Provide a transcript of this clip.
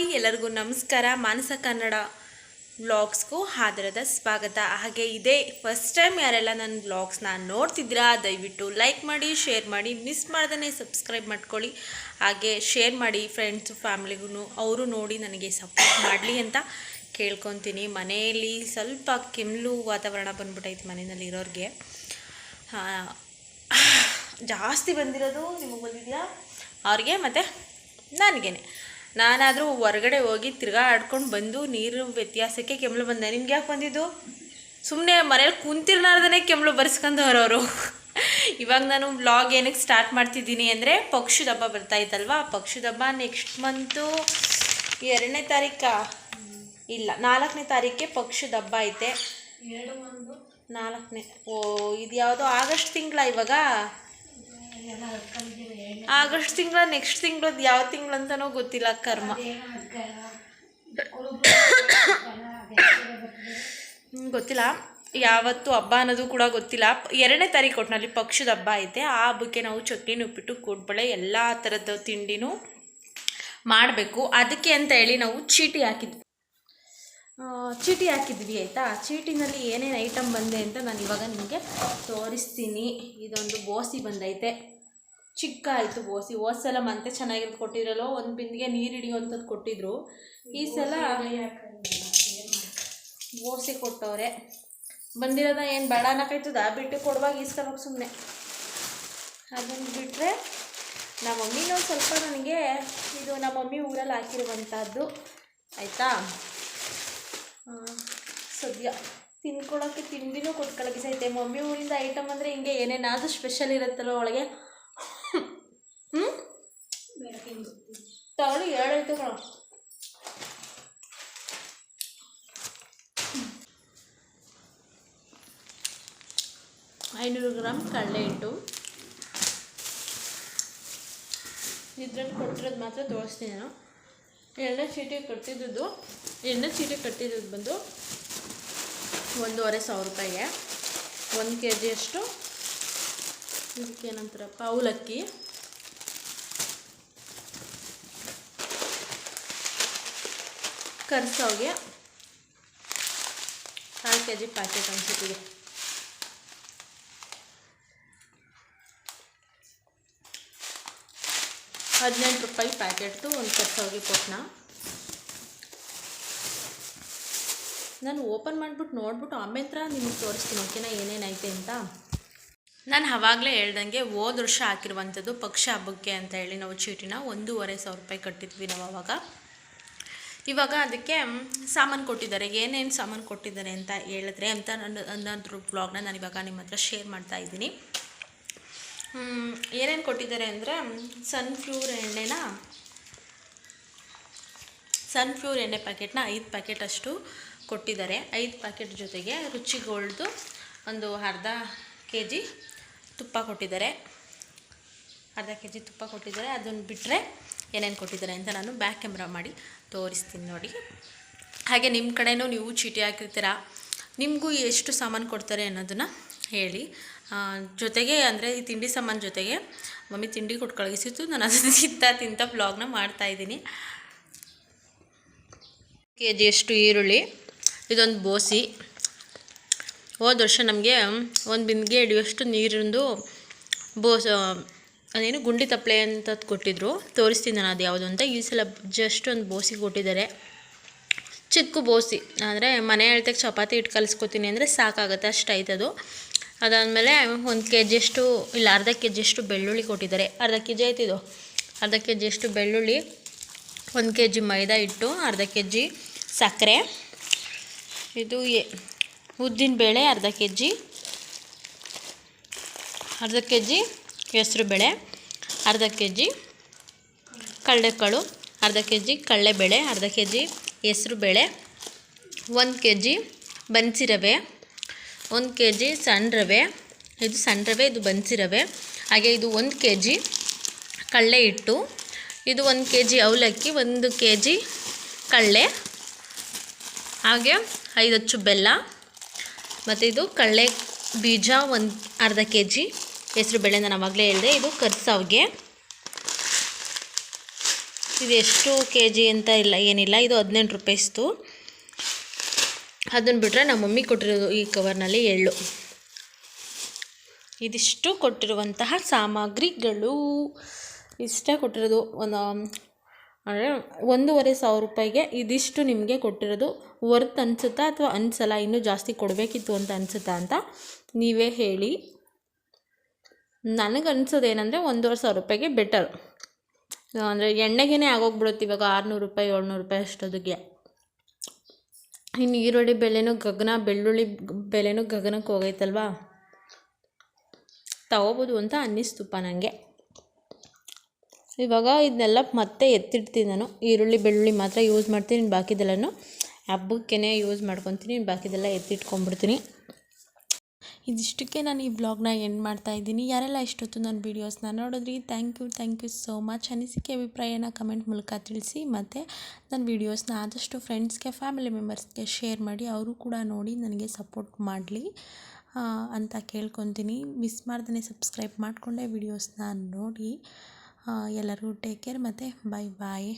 Hi ಎಲ್ಲರಿಗೂ ನಮಸ್ಕಾರ. ಮಾನಸ ಕನ್ನಡ ವ್ಲಾಗ್ಸ್ಗೂ ಆದರದ ಸ್ವಾಗತ. ಹಾಗೆ ಇದೇ ಫಸ್ಟ್ ಟೈಮ್ ಯಾರೆಲ್ಲ ನನ್ನ ವ್ಲಾಗ್ಸ್ನ ನೋಡ್ತಿದ್ದೀರಾ, ದಯವಿಟ್ಟು ಲೈಕ್ ಮಾಡಿ ಶೇರ್ ಮಾಡಿ ಮಿಸ್ ಮಾಡ್ದೇ ಸಬ್ಸ್ಕ್ರೈಬ್ ಮಾಡ್ಕೊಳ್ಳಿ. ಹಾಗೆ ಶೇರ್ ಮಾಡಿ ಫ್ರೆಂಡ್ಸು ಫ್ಯಾಮಿಲಿಗೂ ಅವರು ನೋಡಿ ನನಗೆ ಸಪೋರ್ಟ್ ಮಾಡಲಿ ಅಂತ ಕೇಳ್ಕೊತೀನಿ. ಮನೆಯಲ್ಲಿ ಸ್ವಲ್ಪ ಕೆಮ್ಲು ವಾತಾವರಣ ಬಂದ್ಬಿಟ್ಟೈತೆ ಮನೆಯಲ್ಲಿ ಇರೋರಿಗೆ. ಜಾಸ್ತಿ ಬಂದಿರೋದು ನಿಮಗೆ ಬಂದಿದೆಯಾ? ಅವ್ರಿಗೆ ಮತ್ತು ನನಗೇನೆ. ನಾನಾದರೂ ಹೊರಗಡೆ ಹೋಗಿ ತಿರ್ಗಾ ಆಡ್ಕೊಂಡು ಬಂದು ನೀರು ವ್ಯತ್ಯಾಸಕ್ಕೆ ಕೆಮ್ಮಲು ಬಂದೆ. ನಿಮ್ಗೆ ಯಾಕೆ ಬಂದಿದ್ದು? ಸುಮ್ಮನೆ ಮನೇಲಿ ಕುಂತಿರ್ಲಾರ್ದೇ ಕೆಮ್ಮಲು ಬರ್ಸ್ಕೊಂಡು ಹೊರವರು ಇವಾಗ ನಾನು ವ್ಲಾಗ್ ಏನಕ್ಕೆ ಸ್ಟಾರ್ಟ್ ಮಾಡ್ತಿದ್ದೀನಿ ಅಂದರೆ ಪಕ್ಷದ ಹಬ್ಬ ಬರ್ತಾ ಇತ್ತಲ್ವಾ? ಪಕ್ಷದ ಹಬ್ಬ ನೆಕ್ಸ್ಟ್ ಮಂತು ಎರಡನೇ ತಾರೀಕ. ಇಲ್ಲ ನಾಲ್ಕನೇ ತಾರೀಕೆ ಪಕ್ಷದ ಹಬ್ಬ ಐತೆ ನಾಲ್ಕನೇ ಓ ಇದು ಯಾವುದೋ ಆಗಸ್ಟ್ ತಿಂಗಳ ಇವಾಗ. ಆಗಸ್ಟ್ ತಿಂಗಳ ನೆಕ್ಸ್ಟ್ ತಿಂಗಳದ್ದು ಯಾವ ತಿಂಗಳು ಅಂತನೋ ಗೊತ್ತಿಲ್ಲ ಕರ್ಮ. ಗೊತ್ತಿಲ್ಲ. ಯಾವತ್ತು ಹಬ್ಬ ಅನ್ನೋದು ಕೂಡ ಗೊತ್ತಿಲ್ಲ. ಎರಡನೇ ತಾರೀಕು ಒಟ್ಟಿನಲ್ಲಿ ಪಕ್ಷದ ಹಬ್ಬ ಐತೆ. ಆ ಹಬ್ಬಕ್ಕೆ ನಾವು ಚಟ್ನಿ ಉಪ್ಪಿಟ್ಟು ಕೂಡ್ಬಳೆ ಎಲ್ಲ ಥರದ ತಿಂಡಿನೂ ಮಾಡಬೇಕು. ಅದಕ್ಕೆ ಅಂತ ಹೇಳಿ ನಾವು ಚೀಟಿ ಹಾಕಿದ್ವಿ. ಚೀಟಿ ಹಾಕಿದ್ವಿ, ಆಯಿತಾ? ಚೀಟಿನಲ್ಲಿ ಏನೇನು ಐಟಮ್ ಬಂದೆ ಅಂತ ನಾನು ಇವಾಗ ನಿಮಗೆ ತೋರಿಸ್ತೀನಿ. ಇದೊಂದು ಬೋಸಿ ಬಂದೈತೆ. ಚಿಕ್ಕ ಆಯಿತು ಬೋಸಿ. ಹೋದ ಸಲ ಮತ್ತೆ ಚೆನ್ನಾಗಿರೋದು ಕೊಟ್ಟಿರಲ್ಲೋ ಒಂದು ಬಿಂದಿಗೆ ನೀರು ಹಿಡಿಯುವಂಥದ್ದು ಕೊಟ್ಟಿದ್ರು. ಈ ಸಲ ಓಸಿ ಕೊಟ್ಟವ್ರೆ. ಬಂದಿರೋದ ಏನು ಬೇಡ ಅನ್ನಕೈತದ? ಬಿಟ್ಟು ಕೊಡುವಾಗ ಇಸ್ಕೊಬೇಕು ಸುಮ್ಮನೆ ಅದನ್ನು ಬಿಟ್ಟರೆ ನಮ್ಮ ಮಮ್ಮಿನೂ ಸ್ವಲ್ಪ ನನಗೆ ಇದು ನಮ್ಮ ಮಮ್ಮಿ ಊರಲ್ಲಿ ಹಾಕಿರುವಂಥದ್ದು ಆಯಿತಾ? ಸದ್ಯ. ತಿನ್ಕೊಳ್ಳೋಕ್ಕೆ ತಿಂಡಿನೂ ಕೊಟ್ಕೊಳ್ಳೋಕೆ ಸೈತೆ ಮಮ್ಮಿ ಊರಿಂದ ಐಟಮ್ ಅಂದರೆ ಹಿಂಗೆ ಏನೇನಾದರೂ ಸ್ಪೆಷಲ್ ಇರುತ್ತಲ್ಲ ಒಳಗೆ ತಗೊಳ್ಳಿ ಐತೆ ಕಣ. ಐನೂರು ಗ್ರಾಮ್ ಕಡಲೆ ಹಿಟ್ಟು. ಇದ್ರಲ್ಲಿ ಕೊಟ್ಟಿರೋದು ಮಾತ್ರ ತೋರಿಸ್ತೀನಿ ನಾನು. ಎಣ್ಣೆ ಚೀಟಿ ಕಟ್ಟಿದ್ದು ಎಣ್ಣೆ ಚೀಟಿ ಕಟ್ಟಿದ್ದು ಬಂದು ಒಂದೂವರೆ ಸಾವಿರ ರೂಪಾಯಿಗೆ. ಒಂದು ಕೆ ಜಿಯಷ್ಟು ಇದಕ್ಕೆ ಏನಂತಾರಪ್ಪ ಅವಲಕ್ಕಿ ಕರ್ಸೋಗೆ ನಾಲ್ಕು ಕೆ ಜಿ ಪ್ಯಾಕೆಟ್ ಅನ್ಸುತ್ತಿದೆ ಹದಿನೆಂಟು ರೂಪಾಯಿ ಪ್ಯಾಕೆಟ್ದು ಒಂದು ಕರ್ಸೋಗೆ ಕೊಟ್ಟನ ನಾನು ಓಪನ್ ಮಾಡಿಬಿಟ್ಟು ನೋಡ್ಬಿಟ್ಟು ಆಮೇತ್ರ ನಿಮಗೆ ತೋರಿಸ್ತೀನಿ, ಓಕೆನಾ ಏನೇನೈತೆ ಅಂತ. ನಾನು ಆವಾಗಲೇ ಹೇಳ್ದಂಗೆ ಹೋದ ವರ್ಷ ಹಾಕಿರುವಂಥದ್ದು ಪಕ್ಷ ಹಬ್ಬಕ್ಕೆ ಅಂತ ಹೇಳಿ ನಾವು ಚೀಟಿನ ಒಂದೂವರೆ ಸಾವಿರ ರೂಪಾಯಿ ಕಟ್ಟಿದ್ವಿ ನಾವು ಅವಾಗ. ಇವಾಗ ಅದಕ್ಕೆ ಸಾಮಾನು ಕೊಟ್ಟಿದ್ದಾರೆ. ಏನೇನು ಸಾಮಾನು ಕೊಟ್ಟಿದ್ದಾರೆ ಅಂತ ಹೇಳಿದ್ರೆ ಅಂತ ನನ್ನ, ಅನ್ನೋದ್ರ ಬ್ಲಾಗ್ನ ನಾನು ಇವಾಗ ನಿಮ್ಮ ಹತ್ರ ಶೇರ್ ಮಾಡ್ತಾ ಇದ್ದೀನಿ. ಏನೇನು ಕೊಟ್ಟಿದ್ದಾರೆ ಅಂದರೆ ಸನ್ಫ್ಲೂರ್ ಎಣ್ಣೆನ ಸನ್ಫ್ಲೂರ್ ಎಣ್ಣೆ ಪ್ಯಾಕೆಟ್ನ ಐದು ಪ್ಯಾಕೆಟ್ ಅಷ್ಟು ಕೊಟ್ಟಿದ್ದಾರೆ. ಐದು ಪ್ಯಾಕೆಟ್ ಜೊತೆಗೆ ರುಚಿ ಗೋಲ್ಡ್ದು ಒಂದು ಅರ್ಧ ಕೆ ಜಿ ತುಪ್ಪ ಕೊಟ್ಟಿದ್ದಾರೆ. ಅರ್ಧ ಕೆ ಜಿ ತುಪ್ಪ ಕೊಟ್ಟಿದ್ದಾರೆ. ಅದನ್ನು ಬಿಟ್ಟರೆ ಏನೇನು ಕೊಟ್ಟಿದ್ದಾರೆ ಅಂತ ನಾನು ಬ್ಯಾಕ್ ಕ್ಯಾಮ್ರಾ ಮಾಡಿ ತೋರಿಸ್ತೀನಿ ನೋಡಿ. ಹಾಗೆ ನಿಮ್ಮ ಕಡೆನೂ ನೀವು ಚೀಟಿ ಹಾಕಿರ್ತೀರ? ನಿಮಗೂ ಎಷ್ಟು ಸಾಮಾನು ಕೊಡ್ತಾರೆ ಅನ್ನೋದನ್ನು ಹೇಳಿ. ಜೊತೆಗೆ ಅಂದರೆ ಈ ತಿಂಡಿ ಸಾಮಾನು ಜೊತೆಗೆ ಮಮ್ಮಿ ತಿಂಡಿ ಕೊಟ್ಟು ಕಳುಹಿಸಿತ್ತು. ನಾನು ಅದನ್ನು ತಿಂತ ತಿಂತ ಬ್ಲಾಗ್ನ ಮಾಡ್ತಾಯಿದ್ದೀನಿ ಕೆ ಜಿಯಷ್ಟು ಈರುಳ್ಳಿ, ಇದೊಂದು ಬೋಸಿ. ಹೋದ ವರ್ಷ ನಮಗೆ ಒಂದು ಬಿಂದಿಗೆ ಹಿಡಿಯುವಷ್ಟು ನೀರಿಂದು ಬೋಸ್ ಅದೇನು ಗುಂಡಿ ತಪ್ಪಲೆ ಅಂತ ಕೊಟ್ಟಿದ್ರು. ತೋರಿಸ್ತೀನಿ ನಾನು ಅದು ಯಾವುದು ಅಂತ. ಈ ಸಲ ಜಸ್ಟ್ ಒಂದು ಬೋಸಿ ಕೊಟ್ಟಿದ್ದಾರೆ. ಚಿಕ್ಕ ಬೋಸಿ. ಅಂದರೆ ಮನೆ ಹೇಳ್ತಕ್ಕೆ ಚಪಾತಿ ಇಟ್ಟು ಕಲಿಸ್ಕೊತೀನಿ ಅಂದರೆ ಸಾಕಾಗುತ್ತೆ, ಅಷ್ಟು ಆಯ್ತದು ಅದಾದಮೇಲೆ ಒಂದು ಕೆ ಜಿಯಷ್ಟು ಇಲ್ಲ ಅರ್ಧ ಕೆ ಜಿಯಷ್ಟು ಬೆಳ್ಳುಳ್ಳಿ ಕೊಟ್ಟಿದ್ದಾರೆ. ಅರ್ಧ ಕೆ ಜಿ ಆಯ್ತಿದು ಅರ್ಧ ಕೆ ಜಿಯಷ್ಟು ಬೆಳ್ಳುಳ್ಳಿ, ಒಂದು ಕೆ ಜಿ ಮೈದಾ ಹಿಟ್ಟು, ಅರ್ಧ ಕೆ ಜಿ ಸಕ್ಕರೆ. ಇದು ಉದ್ದಿನ ಬೇಳೆ ಅರ್ಧ ಕೆ ಜಿ ಅರ್ಧ ಕೆ ಜಿ ಹೆಸ್ರುಬೇಳೆ ಅರ್ಧ ಕೆ ಜಿ ಕಡಲೆಕಾಳು ಅರ್ಧ ಕೆ ಜಿ ಕಡಲೆಬೇಳೆ ಅರ್ಧ ಕೆ ಜಿ ಹೆಸ್ರುಬೇಳೆ, ಒಂದು ಕೆ ಜಿ ಬನ್ಸಿ ರವೆ ಒಂದು ಕೆ ಜಿ ಸಣ್ಣ ರವೆ ಇದು ಸಣ್ಣ ರವೆ ಇದು ಬನ್ಸಿ ರವೆ ಹಾಗೆ ಇದು ಒಂದು ಕೆ ಜಿ ಕಡಲೆ ಹಿಟ್ಟು, ಇದು ಒಂದು ಕೆ ಜಿ ಅವಲಕ್ಕಿ, ಒಂದು ಕೆ ಜಿ ಕಡಲೆ ಹಾಗೆ ಐದು ಅಚ್ಚು ಬೆಲ್ಲ. ಮತ್ತು ಇದು ಕಡಲೆ ಬೀಜ ಒಂದು ಅರ್ಧ ಕೆ ಜಿ ಹೆಸ್ರು ಬೇಳೆ ನಾನು ಆವಾಗಲೇ ಹೇಳಿದೆ ಇದು ಕರ್ಸಾವ್ಗೆ ಇದು ಎಷ್ಟು ಕೆ ಜಿ ಅಂತ ಇಲ್ಲ, ಏನಿಲ್ಲ, ಇದು ಹದಿನೆಂಟು ರೂಪಾಯಿಸ್ತು ಅದನ್ನು ಬಿಟ್ಟರೆ ನಮ್ಮ ಮಮ್ಮಿ ಕೊಟ್ಟಿರೋದು ಈ ಕವರ್ನಲ್ಲಿ ಎಳ್ಳು. ಇದಿಷ್ಟು ಕೊಟ್ಟಿರುವಂತಹ ಸಾಮಗ್ರಿಗಳು. ಇಷ್ಟೇ ಕೊಟ್ಟಿರೋದು ಒಂದು, ಅಂದರೆ ಒಂದೂವರೆ ಸಾವಿರ ರೂಪಾಯಿಗೆ ಇದಿಷ್ಟು ನಿಮಗೆ ಕೊಟ್ಟಿರೋದು. ವರ್ತ್ ಅನಿಸುತ್ತಾ ಅಥವಾ ಅನಿಸಲ್ಲ, ಇನ್ನೂ ಜಾಸ್ತಿ ಕೊಡಬೇಕಿತ್ತು ಅಂತ ಅನಿಸುತ್ತಾ ಅಂತ ನೀವೇ ಹೇಳಿ. ನನಗೆ ಏನಂದರೆ ಒಂದೂವರೆ ಸಾವಿರ ರೂಪಾಯಿಗೆ ಬೆಟರ್ ಅಂದರೆ ಎಣ್ಣೆಗೇನೆ ಆಗೋಗ್ಬಿಡುತ್ತೆ ಇವಾಗ ಆರುನೂರು ರೂಪಾಯಿ, ಏಳ್ನೂರು ರೂಪಾಯಿ ಅಷ್ಟೊದಕ್ಕೆ ಇನ್ನು ಈರುಳ್ಳಿ ಬೆಲೆನೂ ಗಗನ, ಬೆಳ್ಳುಳ್ಳಿ ಬೆಲೆನೂ ಗಗನಕ್ಕೆ ಹೋಗೈತಲ್ವಾ? ತಗೋಬೋದು ಅಂತ ಅನ್ನಿಸ್ತುಪ್ಪ ನನಗೆ ಇವಾಗ ಇದನ್ನೆಲ್ಲ ಮತ್ತೆ ಎತ್ತಿಡ್ತೀನಿ ನಾನು. ಈರುಳ್ಳಿ, ಬೆಳ್ಳುಳ್ಳಿ ಮಾತ್ರ ಯೂಸ್ ಮಾಡ್ತೀನಿ ಬಾಕಿದೆಲ್ಲನೂ ಹಬ್ಬಕ್ಕೇ ಯೂಸ್ ಮಾಡ್ಕೊತೀನಿ ಬಾಕಿದೆಲ್ಲ ಎತ್ತಿಟ್ಕೊಂಡ್ಬಿಡ್ತೀನಿ. ಇದಿಷ್ಟಕ್ಕೆ ನಾನು ಈ ವ್ಲಾಗ್ನ ಎಂಡ್ ಮಾಡ್ತಾ ಇದ್ದೀನಿ. ಯಾರೆಲ್ಲ ಇಷ್ಟೊತ್ತು ನನ್ನ ವೀಡಿಯೋಸ್ನ ನೋಡಿದ್ರಿ thank you thank you so much ಅನಿಸಿಕೆ, ಅಭಿಪ್ರಾಯನ ಕಮೆಂಟ್ ಮೂಲಕ ತಿಳಿಸಿ. ಮತ್ತು ನನ್ನ ವೀಡಿಯೋಸ್ನ ಆದಷ್ಟು ಫ್ರೆಂಡ್ಸ್ಗೆ ಫ್ಯಾಮಿಲಿ ಮೆಂಬರ್ಸ್ಗೆ ಶೇರ್ ಮಾಡಿ, ಅವರು ಕೂಡ ನೋಡಿ ನನಗೆ ಸಪೋರ್ಟ್ ಮಾಡಲಿ ಅಂತ ಕೇಳ್ಕೊತೀನಿ. ಮಿಸ್ ಮಾಡ್ದೇ ಸಬ್ಸ್ಕ್ರೈಬ್ ಮಾಡಿಕೊಂಡೆ ವೀಡಿಯೋಸ್ನ ನೋಡಿ. ಎಲ್ಲರಿಗೂ ಟೇಕ್ ಕೇರ್ ಮತ್ತು ಬಾಯ್ ಬಾಯ್